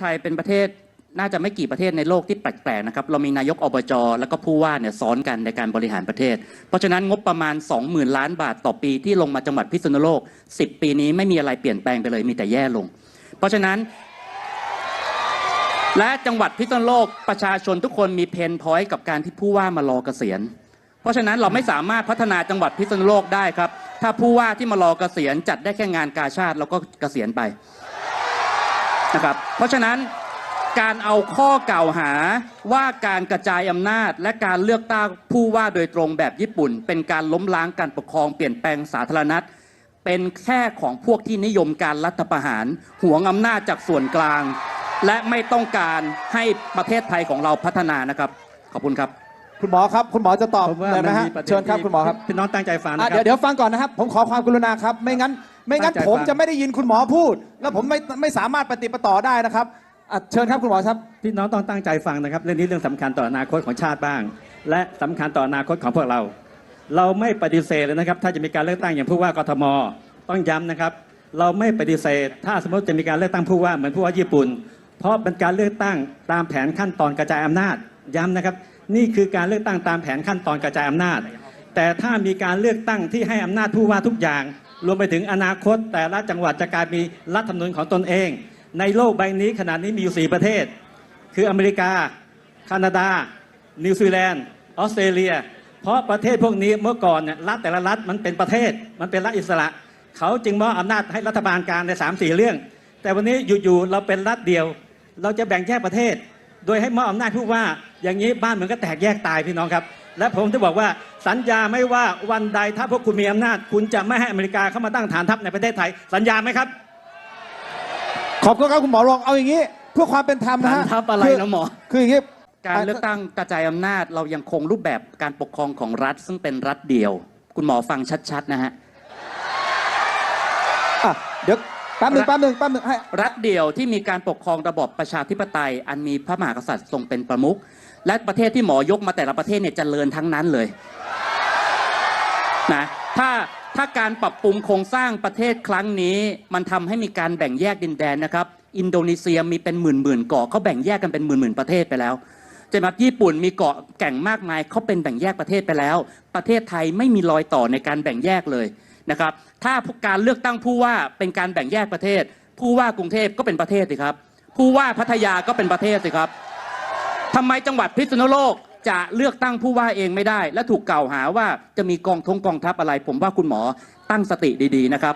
ไทยเป็นประเทศน่าจะไม่กี่ประเทศในโลกที่แปลกๆนะครับ เรามีนายกอบจแล้วก็ผู้ว่าเนี่ยซ้อนกันในการบริหารประเทศ เพราะฉะนั้นงบประมาณ 20,000 ล้านบาทต่อปีที่ลงมาจังหวัดพิษณุโลก 10 ปีนี้ไม่มีอะไรเปลี่ยนแปลงไปเลยมีแต่แย่ลง เพราะฉะนั้น และจังหวัดพิษณุโลกประชาชนทุกคนมีเพนพอยต์กับการที่ผู้ว่ามารอเกษียณ เพราะฉะนั้นเราไม่สามารถพัฒนาจังหวัดพิษณุโลกได้ครับ ถ้าผู้ว่าที่มารอเกษียณจัดได้แค่งานกาชาติแล้วก็เกษียณไป นะครับเพราะฉะนั้นการเอาข้อกล่าวหาว่าการกระจายอำนาจ และการเลือกตั้งผู้ว่าโดยตรงแบบญี่ปุ่น เป็นการล้มล้างการปกครองเปลี่ยนแปลงสาธารณรัฐเป็นแค่ของพวกที่นิยมการรัฐประหารหวงอำนาจจากส่วนกลาง และไม่ต้องการให้ประเทศไทยของเราพัฒนานะครับ ขอบคุณครับ คุณหมอครับ คุณหมอจะตอบผมว่าเลยไหมมันฮะมีประเด็นเชิญครับที่คุณหมอครับพี่น้องตั้งใจฟังนะอะคเดี๋รัยวเดี๋ยวฟังก่อนนะครับ ผมขอความกรุณาครับ ไม่งั้น ไม่งั้นตั้งใจผมฟังจะไม่ได้ยินคุณหมอพูด แล้วผมไม่ไม่สามารถปฏิดประต่อได้นะครับอะเชิญครับคุณหมอครับ พี่น้องต้องตั้งใจฟังนะครับ เรื่องนี้เรื่องสำคัญต่ออนาคตของชาติบ้าง และสำคัญต่ออนาคตของพวกเรา เราไม่ปฏิเสธเลยนะครับ ถ้าจะมีการเลือกตั้งอย่างผู้ว่ากทมต้องย้ำนะครับ เราไม่ปฏิเสธ ถ้าสมมติจะมีการเลือกตั้งผู้ว่าเหมือนผู้ว่าญี่ปุ่น เพราะเป็นการเลือกตั้งตามแผนขั้นตอนกระจายอำนาจย้ำนะครับ นี่คือการเลือกตั้งตามแผนขั้นตอนกระจายอำนาจ แต่ถ้ามีการเลือกตั้งที่ให้อำนาจผู้ว่าทุกอย่าง รวมไปถึงอนาคตแต่ละจังหวัดจะกลายมีรัฐธรรมนูญของตนเอง ในโลกใบนี้ขณะนี้มีอยู่ 4 ประเทศ คืออเมริกา แคนาดา นิวซีแลนด์ออสเตรเลีย เพราะประเทศพวกนี้เมื่อก่อนเนี่ยรัฐแต่ละรัฐมันเป็นประเทศมันเป็นรัฐอิสระ เขาจึงมอบอำนาจให้รัฐบาลกลางใน3ามสี่เรื่อง แต่วันนี้อยู่ๆเราเป็นรัฐเดียว เราจะแบ่งแยกประเทศ โดยให้มอบอำนาจผู้ว่าอย่างนี้บ้านเหมืองก็แตกแยกตายพี่น้องครับ และผมจะบอกว่าสัญญาไม่ว่าวันใดถ้าพวกคุณมีอำนาจ คุณจะไม่ให้อเมริกาเข้ามาตั้งฐานทัพในประเทศไทย สัญญาไหมครับ ขอบคุณครับคุณหมอรองเอาอย่างนี้ เพื่อความเป็นธรรมนะฮะฐานทัพอะไรคืนะหมอ คืออย่างนี้ การเลือกตั้งกระจายอำนาจเรายังคงรูปแบบการปกครองของรัฐ ซึ่งเป็นรัฐเดียว คุณหมอฟังชัดๆนะฮะ อะเดี๋ยว แป๊บหนึ่งแป๊บหนึ่งแป๊บหนึ่งให้ รัฐเดียวที่มีการปกครองระบอบประชาธิปไตย อันมีพระมหากษัตริย์ทรงเป็นประมุขและประเทศที่หมอยกมาแต่ละประเทศเนี่ยเจริญทั้งนั้นเลยนะถ้าถ้าการปรับปรุงโครงสร้างประเทศครั้งนี้ มันทำให้มีการแบ่งแยกดินแดนนะครับ อินโดนีเซียมีเป็นหมื่นหมื่นๆเกาะเขาแบ่งแยกกันเป็นหมื่นหมื่นๆประเทศไปแล้วใช่ไหมครับญี่ปุ่นมีเกาะแก่งมากมายเขาเป็นแบ่งแยกประเทศไปแล้ว ประเทศไทยไม่มีรอยต่อในการแบ่งแยกเลย นะครับ ถ้าการเลือกตั้งผู้ว่าเป็นการแบ่งแยกประเทศ ผู้ว่ากรุงเทพก็เป็นประเทศสิครับ ผู้ว่าพัทยาก็เป็นประเทศสิครับทำไมจังหวัดพิษณุโลกจะเลือกตั้งผู้ว่าเองไม่ได้ และถูกกล่าวหาว่าจะมีกองทงกองทัพอะไร ผมว่าคุณหมอตั้งสติดีๆนะครับ